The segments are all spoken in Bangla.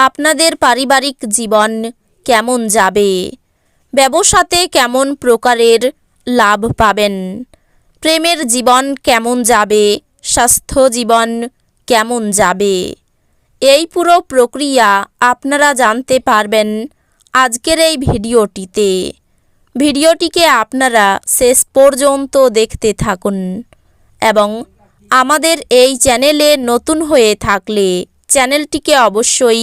আপনাদের পারিবারিক জীবন কেমন যাবে? ব্যবসাতে কেমন প্রকারের লাভ পাবেন? প্রেমের জীবন কেমন যাবে? স্বাস্থ্য জীবন কেমন যাবে? এই পুরো প্রক্রিয়া আপনারা জানতে পারবেন আজকের এই ভিডিওটিতে। ভিডিওটিকে আপনারা শেষ পর্যন্ত দেখতে থাকুন এবং আমাদের এই চ্যানেলে নতুন হয়ে থাকলে চ্যানেলটিকে অবশ্যই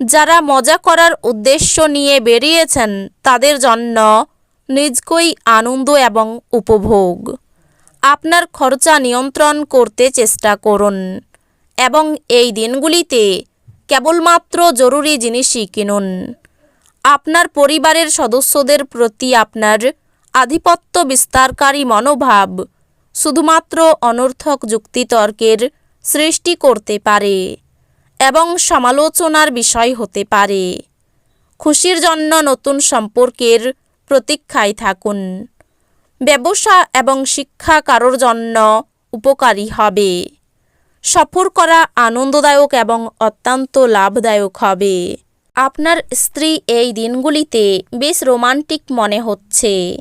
যারা মজা করার উদ্দেশ্য নিয়ে বেরিয়েছেন, তাদের জন্য নিজকই আনন্দ এবং উপভোগ। আপনার খরচা নিয়ন্ত্রণ করতে চেষ্টা করুন এবং এই দিনগুলিতে কেবলমাত্র জরুরি জিনিসই কিনুন। আপনার পরিবারের সদস্যদের প্রতি আপনার আধিপত্য বিস্তারকারী মনোভাব শুধুমাত্র অনর্থক যুক্তিতর্কের সৃষ্টি করতে পারে। এবং সমালোচনার বিষয় হতে পারে। খুশির জন্য নতুন সম্পর্কের প্রতীক্ষায় থাকুন। ব্যবসা এবং শিক্ষা কারোর জন্য উপকারী হবে। সফর করা আনন্দদায়ক এবং অত্যন্ত লাভদায়ক হবে। আপনার স্ত্রী এই দিনগুলিতে বেশ রোমান্টিক মনে হচ্ছে।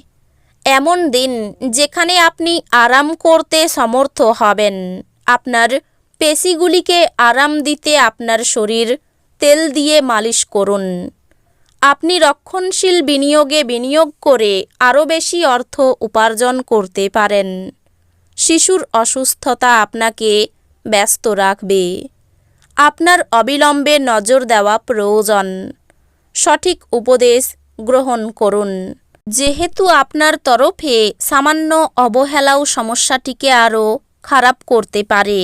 এমন দিন যেখানে আপনি আরাম করতে সমর্থ হবেন। আপনার পেশিগুলিকে আরাম দিতে আপনার শরীর, তেল দিয়ে মালিশ করুন। আপনি রক্ষণশীল বিনিয়োগে বিনিয়োগ করে আরও বেশি অর্থ উপার্জন করতে পারেন। শিশুর অসুস্থতা আপনাকে ব্যস্ত রাখবে। আপনার অবিলম্বে নজর দেওয়া প্রয়োজন। সঠিক উপদেশ গ্রহণ করুন। যেহেতু আপনার তরফে সামান্য অবহেলাও সমস্যাটিকে আরও খারাপ করতে পারে।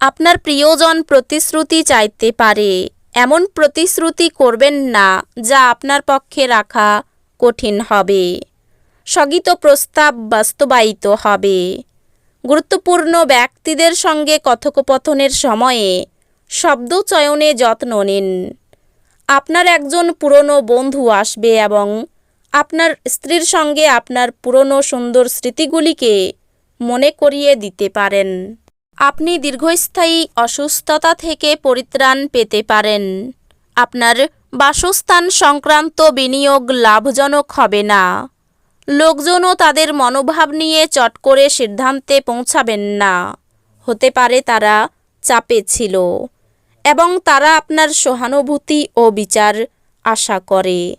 আপনার প্রিয়জন প্রতিশ্রুতি চাইতে পারে, এমন প্রতিশ্রুতি করবেন না যা আপনার পক্ষে রাখা কঠিন হবে। স্থগিত প্রস্তাব বাস্তবায়িত হবে। গুরুত্বপূর্ণ ব্যক্তিদের সঙ্গে কথোপকথনের সময়ে শব্দ চয়নে যত্ন নিন। আপনার একজন পুরনো বন্ধু আসবে এবং আপনার স্ত্রীর সঙ্গে আপনার পুরনো সুন্দর স্মৃতিগুলিকে মনে করিয়ে দিতে পারেন। আপনি দীর্ঘস্থায়ী অসুস্থতা থেকে পরিত্রাণ পেতে পারেন। আপনার বাসস্থান সংক্রান্ত বিনিয়োগ লাভজনক হবে না। লোকজনও তাদের মনোভাব নিয়ে চট করে সিদ্ধান্তে পৌঁছাবেন না। হতে পারে তারা চাপে ছিল এবং তারা আপনার সহানুভূতি ও বিচার আশা করে।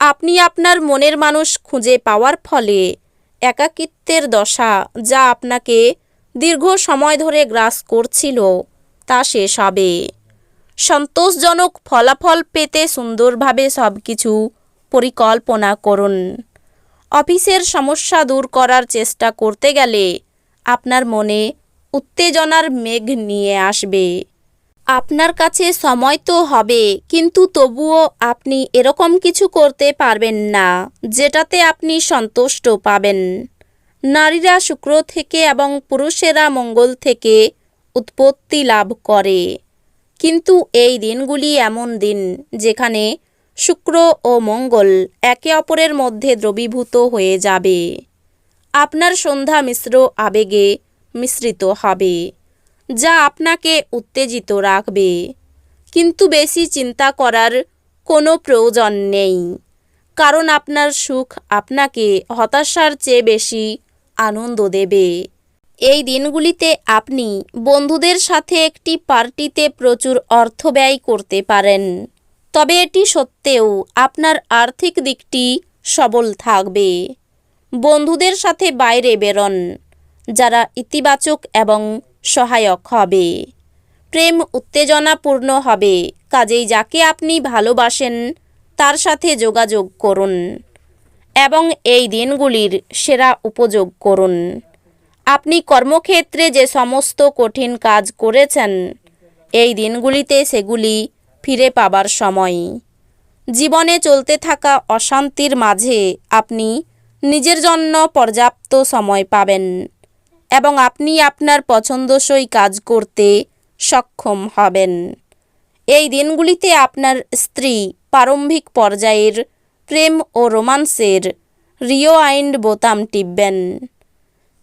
আপনি আপনার মনের মানুষ খুঁজে পাওয়ার ফলে একাকিত্বের দশা যা আপনাকে দীর্ঘ সময় ধরে গ্রাস করছিল। তা শেষ হবে। সন্তোষজনক ফলাফল পেতে সুন্দরভাবে সব কিছু পরিকল্পনা করুন। অফিসের সমস্যা দূর করার চেষ্টা করতে গেলে আপনার মনে উত্তেজনার মেঘ নিয়ে আসবে। আপনার কাছে সময় তো হবে, কিন্তু তবুও আপনি এরকম কিছু করতে পারবেন না, যেটাতে আপনি সন্তুষ্ট পাবেন। নারীরা শুক্র থেকে এবং পুরুষেরা মঙ্গল থেকে উৎপত্তি লাভ করে। কিন্তু এই দিনগুলি এমন দিন যেখানে শুক্র ও মঙ্গল একে অপরের মধ্যে দ্রবীভূত হয়ে যাবে। আপনার সন্ধ্যা মিশ্র আবেগে মিশ্রিত হবে, যা আপনাকে উত্তেজিত রাখবে। কিন্তু বেশি চিন্তা করার কোনো প্রয়োজন নেই, কারণ আপনার সুখ আপনাকে হতাশার চেয়ে বেশি আনন্দ দেবে। এই দিনগুলিতে আপনি বন্ধুদের সাথে একটি পার্টিতে প্রচুর অর্থ ব্যয় করতে পারেন। তবে এটি সত্ত্বেও আপনার আর্থিক দিকটি সবল থাকবে। বন্ধুদের সাথে বাইরে বেরোন, যারা ইতিবাচক এবং সহায়ক হবে। প্রেম উত্তেজনাপূর্ণ হবে, কাজেই যাকে আপনি ভালোবাসেন, তার সাথে যোগাযোগ করুন। এবং এই দিনগুলির সেরা উপযোগ করুন। আপনি কর্মক্ষেত্রে যে সমস্ত কঠিন কাজ করেছেন, এই দিনগুলিতে সেগুলি ফিরে পাবার সময়। জীবনে চলতে থাকা অশান্তির মাঝে আপনি নিজের জন্য পর্যাপ্ত সময় পাবেন এবং আপনি আপনার পছন্দসই কাজ করতে সক্ষম হবেন। এই দিনগুলিতে আপনার স্ত্রী প্রারম্ভিক পর্যায়ের প্রেম ও রোমান্সের রিও আইন্ড বোতাম টিপবেন।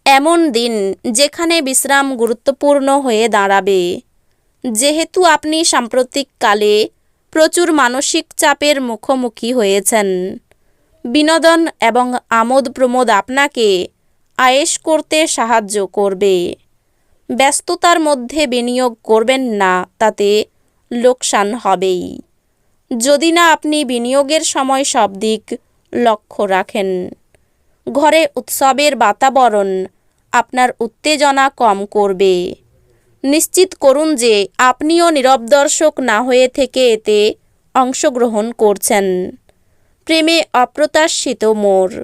এমন দিন যেখানে বিশ্রাম গুরুত্বপূর্ণ হয়ে দাঁড়াবে, যেহেতু আপনি সাম্প্রতিককালে প্রচুর মানসিক চাপের মুখোমুখি হয়েছেন। বিনোদন এবং আমোদ প্রমোদ আপনাকে আয়েশ করতে সাহায্য করবে। ব্যস্ততার মধ্যে বিনিয়োগ করবেন না, তাতে লোকসান হবেই। যদি না আপনি বিনিয়োগের সময় সব দিক লক্ষ্য রাখেন। ঘরে উৎসবের বাতাবরণ আপনার উত্তেজনা কম করবে। নিশ্চিত করুন যে আপনিও নীরব দর্শক না হয়ে থেকে এতে অংশগ্রহণ করছেন। প্রেমে অপ্রত্যাশিত মোড়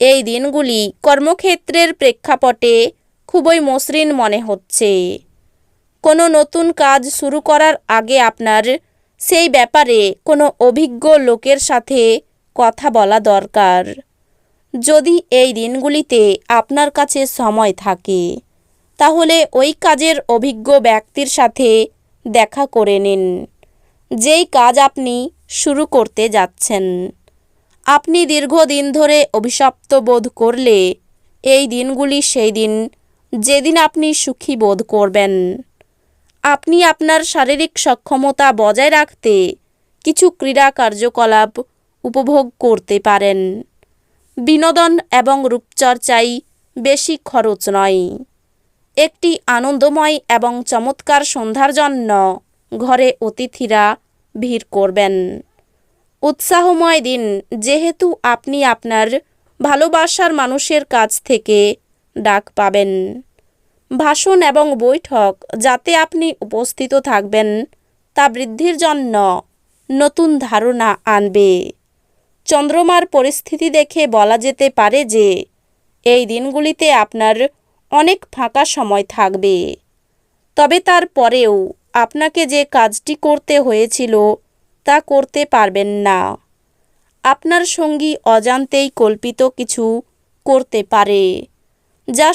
এই দিনগুলি কর্মক্ষেত্রের প্রেক্ষাপটে খুবই মসৃণ মনে হচ্ছে। কোনো নতুন কাজ শুরু করার আগে আপনার সেই ব্যাপারে কোনো অভিজ্ঞ লোকের সাথে কথা বলা দরকার। যদি এই দিনগুলিতে আপনার কাছে সময় থাকে, তাহলে ওই কাজের অভিজ্ঞ ব্যক্তির সাথে দেখা করে নিন। যেই কাজ আপনি শুরু করতে যাচ্ছেন, আপনি দীর্ঘদিন ধরে অভিশপ্ত বোধ করলে এই দিনগুলি সেই দিন যেদিন আপনি সুখী বোধ করবেন। আপনি আপনার শারীরিক সক্ষমতা বজায় রাখতে কিছু ক্রীড়া কার্যকলাপ উপভোগ করতে পারেন। বিনোদন এবং রূপচর্চাই বেশি খরচ নয়। একটি আনন্দময় এবং চমৎকার সন্ধ্যার জন্য ঘরে অতিথিরা ভিড় করবেন। উৎসাহময় দিন, যেহেতু আপনি আপনার ভালোবাসার মানুষের কাছ থেকে ডাক পাবেন। ভাষণ এবং বৈঠক যাতে আপনি উপস্থিত থাকবেন, তা বৃদ্ধির জন্য নতুন ধারণা আনবে। চন্দ্রমার পরিস্থিতি দেখে বলা যেতে পারে যে, এই দিনগুলিতে আপনার অনেক ফাঁকা সময় থাকবে। তবে তারপরেও আপনাকে যে কাজটি করতে হয়েছিল, তা করতে পারবেন না। আপনার সঙ্গী অজান্তেই কল্পিত কিছু করতে পারে, যা